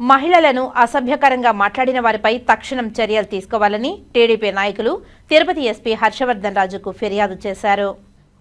మహిళలను అసభ్యకరంగా మాట్లాడిన వారిపై తక్షణం చర్యలు తీసుకోవాలని టీడీపీ నాయకులు తిరుపతి ఎస్పీ హర్షవర్ధన్ రాజుకు ఫిర్యాదు చేశారు.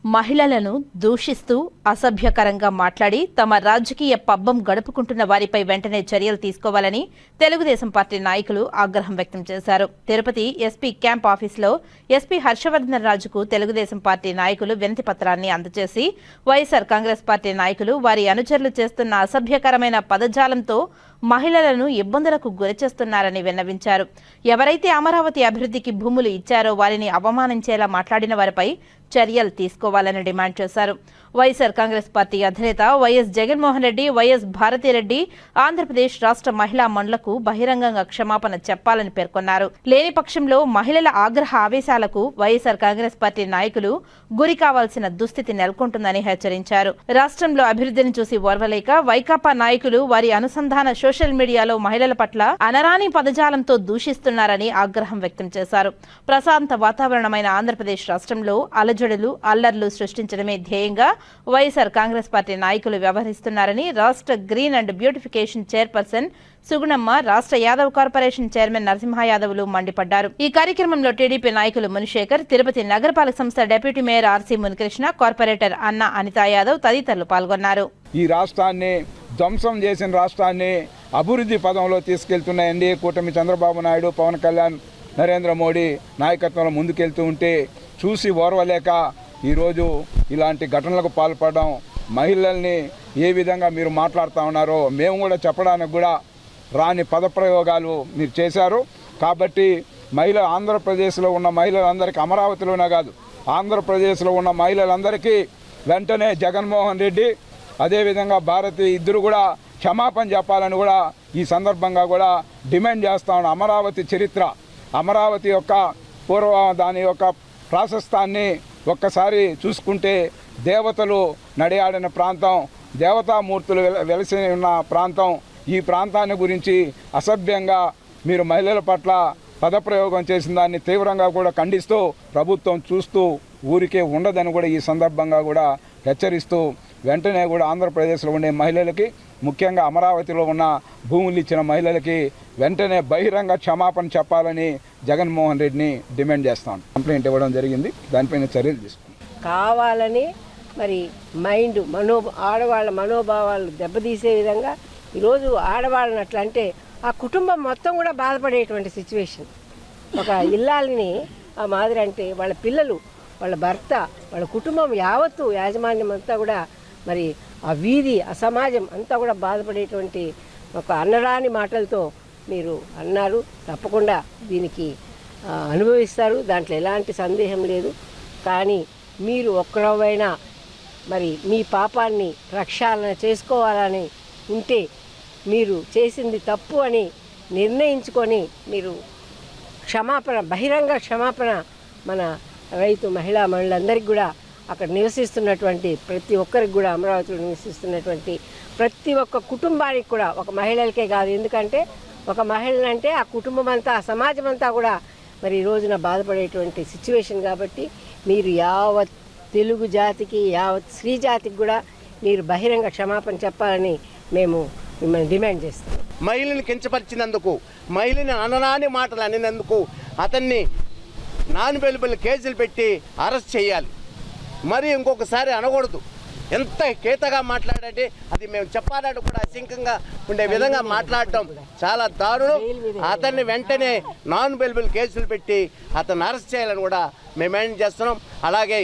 మహిళలను దూషిస్తూ అసభ్యకరంగా మాట్లాడి తమ రాజకీయ పబ్బం గడుపుకుంటున్న వారిపై వెంటనే చర్యలు తీసుకోవాలని తెలుగుదేశం పార్టీ నాయకులు ఆగ్రహం వ్యక్తం చేశారు. తిరుపతి ఎస్పీ క్యాంప్ ఆఫీసులో ఎస్పీ హర్షవర్ధన్ రాజుకు తెలుగుదేశం పార్టీ నాయకులు వినతి పత్రాన్ని అందజేసి వైఎస్ఆర్ కాంగ్రెస్ పార్టీ నాయకులు వారి అనుచరులు చేస్తున్న అసభ్యకరమైన పదజాలంతో మహిళలను ఇబ్బందులకు గురిచేస్తున్నారని విన్నవించారు. ఎవరైతే అమరావతి అభివృద్ధికి భూములు ఇచ్చారో వారిని అవమానించేలా మాట్లాడిన వారిపై చర్యలు తీసుకోవాలని డిమాండ్ చేశారు. వైఎస్ఆర్ కాంగ్రెస్ పార్టీ అధినేత వైఎస్ జగన్మోహన్ రెడ్డి వైఎస్ భారతిరెడ్డి ఆంధ్రప్రదేశ్ రాష్ట్ర మహిళా మండలకు బహిరంగంగా క్షమాపణ చెప్పాలని పేర్కొన్నారు. లేని పక్షంలో మహిళల ఆగ్రహ ఆవేశాలకు వైఎస్ఆర్ కాంగ్రెస్ పార్టీ నాయకులు గురి కావాల్సిన దుస్థితి నెలకొంటుందని హెచ్చరించారు. రాష్ట్రంలో అభివృద్ధిని చూసి ఓర్వలేక వైకాపా నాయకులు వారి అనుసంధాన సోషల్ మీడియాలో మహిళల పట్ల అనరాని పదజాలంతో దూషిస్తున్నారని ఆగ్రహం వ్యక్తం చేశారు. ప్రశాంత వాతావరణమైన ఆంధ్రప్రదేశ్ రాష్ట్రంలో అలజడులు అల్లర్లు సృష్టించడమే ధ్యేయంగా వైఎస్ఆర్ కాంగ్రెస్ పార్టీ నాయకులు వ్యవహరిస్తున్నారని రాష్ట్ర green and beautification chairperson Sugunamma రాష్ట్ర యాదవ్ కార్పొరేషన్ చైర్మన్ నరసింహ యాదవ్లు మండిపడ్డారు. ఈ కార్యక్రమంలో టీడీపీ నాయకులు మునిశేఖర్ తిరుపతి నగరపాలక సంస్థ deputy mayor RC Munikrishna corporator అన్న అనితా యాదవ్ తదితరులు పాల్గొన్నారు. ఈ రాష్ట్రాన్ని ధ్వంసం చేసిన రాష్ట్రాన్ని అభివృద్ధి పదంలో తీసుకెళ్తున్న ఎన్డీఏ కూటమి చంద్రబాబు నాయుడు పవన్ కళ్యాణ్ నరేంద్ర మోడీ నాయకత్వంలో ముందుకెళ్తూ ఉంటే చూసి ఓర్వలేక ఈరోజు ఇలాంటి ఘటనలకు పాల్పడడం మహిళల్ని ఏ విధంగా మీరు మాట్లాడుతూ ఉన్నారో మేము కూడా చెప్పడానికి కూడా రాని పదప్రయోగాలు మీరు చేశారు. కాబట్టి మహిళ ఆంధ్రప్రదేశ్లో ఉన్న మహిళలందరికీ అమరావతిలోనే కాదు ఆంధ్రప్రదేశ్లో ఉన్న మహిళలందరికీ వెంటనే జగన్మోహన్ రెడ్డి అదేవిధంగా భారతి ఇద్దరు కూడా క్షమాపణ చెప్పాలని కూడా ఈ సందర్భంగా కూడా డిమాండ్ చేస్తా ఉన్నాం. అమరావతి చరిత్ర అమరావతి యొక్క పూర్వ దాని యొక్క ప్రాశస్తాన్ని ఒక్కసారి చూసుకుంటే దేవతలు నడియాడిన ప్రాంతం దేవతామూర్తులు వెల- వెలసి ఉన్న ప్రాంతం. ఈ ప్రాంతాన్ని గురించి అసభ్యంగా మీరు మహిళల పట్ల పదప్రయోగం చేసిన దాన్ని తీవ్రంగా కూడా ఖండిస్తూ ప్రభుత్వం చూస్తూ ఊరికే ఉండదని కూడా ఈ సందర్భంగా కూడా హెచ్చరిస్తూ వెంటనే కూడా ఆంధ్రప్రదేశ్లో ఉండే మహిళలకి ముఖ్యంగా అమరావతిలో ఉన్న భూములు ఇచ్చిన మహిళలకి వెంటనే బహిరంగ క్షమాపణ చెప్పాలని జగన్మోహన్ రెడ్డిని డిమాండ్ చేస్తాం కంప్లైంట్ ఇవ్వడం జరిగింది. దానిపైన చర్యలు తీసుకుంటాం. కావాలని మరి మైండ్ మనో ఆడవాళ్ళ మనోభావాలు దెబ్బతీసే విధంగా ఈరోజు ఆడవాళ్ళని అట్లా అంటే ఆ కుటుంబం మొత్తం కూడా బాధపడేటువంటి సిచ్యువేషన్. ఒక ఇల్లాలని ఆ మాదిరి అంటే వాళ్ళ పిల్లలు వాళ్ళ భర్త వాళ్ళ కుటుంబం యావత్తు యాజమాన్యం అంతా కూడా మరి ఆ వీధి ఆ సమాజం అంతా కూడా బాధపడేటువంటి ఒక అన్నరాని మాటలతో మీరు అన్నారు. తప్పకుండా దీనికి అనుభవిస్తారు. దాంట్లో ఎలాంటి సందేహం లేదు. కానీ మీరు ఒక్కడవైనా మరి మీ పాపాన్ని ప్రక్షాళన చేసుకోవాలని ఉంటే మీరు చేసింది తప్పు అని నిర్ణయించుకొని మీరు క్షమాపణ బహిరంగ క్షమాపణ మన రైతు మహిళా మహిళలందరికీ కూడా అక్కడ నివసిస్తున్నటువంటి ప్రతి ఒక్కరికి కూడా అమరావతిలో నివసిస్తున్నటువంటి ప్రతి ఒక్క కుటుంబానికి కూడా ఒక మహిళలకే కాదు. ఎందుకంటే ఒక మహిళ అంటే ఆ కుటుంబం అంతా ఆ సమాజం అంతా కూడా మరి ఈ రోజున బాధపడేటువంటి సిచ్యువేషన్ కాబట్టి మీరు యావత్ తెలుగు జాతికి యావత్ స్త్రీ జాతికి కూడా మీరు బహిరంగ క్షమాపణ చెప్పాలని మేము మిమ్మల్ని డిమాండ్ చేస్తాం. మహిళని కించపరిచినందుకు మహిళని అనరాని మాటలు అనినందుకు అతన్ని నాన్ వెలుబుల్ కేసులు పెట్టి అరెస్ట్ చేయాలి. మరి ఇంకొకసారి అనకూడదు. ఎంత కేతగా మాట్లాడంటే అది మేము చెప్పాలంటే కూడా అసింకంగా ఉండే విధంగా మాట్లాడటం చాలా దారుణం. అతన్ని వెంటనే నాన్ వెలుబుల్ కేసులు పెట్టి అతను అరెస్ట్ చేయాలని కూడా మేము చేస్తున్నాం. అలాగే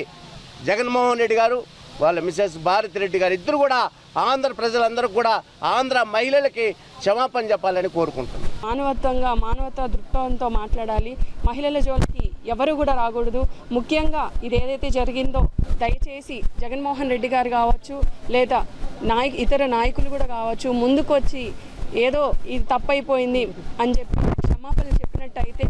జగన్మోహన్ రెడ్డి గారు వాళ్ళ మిసెస్ భారతి రెడ్డి గారు ఇద్దరు కూడా ఆంధ్ర ప్రజలందరూ కూడా ఆంధ్ర మహిళలకి క్షమాపణ చెప్పాలని కోరుకుంటున్నాం. మానవత్వంగా మానవతా దృక్పథంతో మాట్లాడాలి. మహిళల జోలికి ఎవరు కూడా రాకూడదు. ముఖ్యంగా ఇది ఏదైతే జరిగిందో దయచేసి జగన్మోహన్ రెడ్డి గారు కావచ్చు లేదా నాయ ఇతర నాయకులు కూడా కావచ్చు ముందుకొచ్చి ఏదో ఇది తప్పైపోయింది అని చెప్పి క్షమాపణ చెప్పినట్టయితే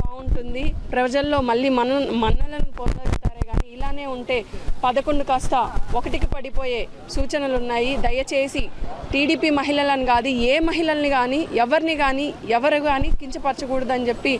బాగుంటుంది. ప్రజల్లో మళ్ళీ మన మన్నలను పొందుతారే కానీ ఇలానే ఉంటే పదకొండు కాస్త ఒకటికి పడిపోయే సూచనలు ఉన్నాయి దయచేసి టీడీపీ మహిళలను కాదు ఏ మహిళల్ని కానీ ఎవరిని కానీ ఎవరు కానీ కించపరచకూడదని చెప్పి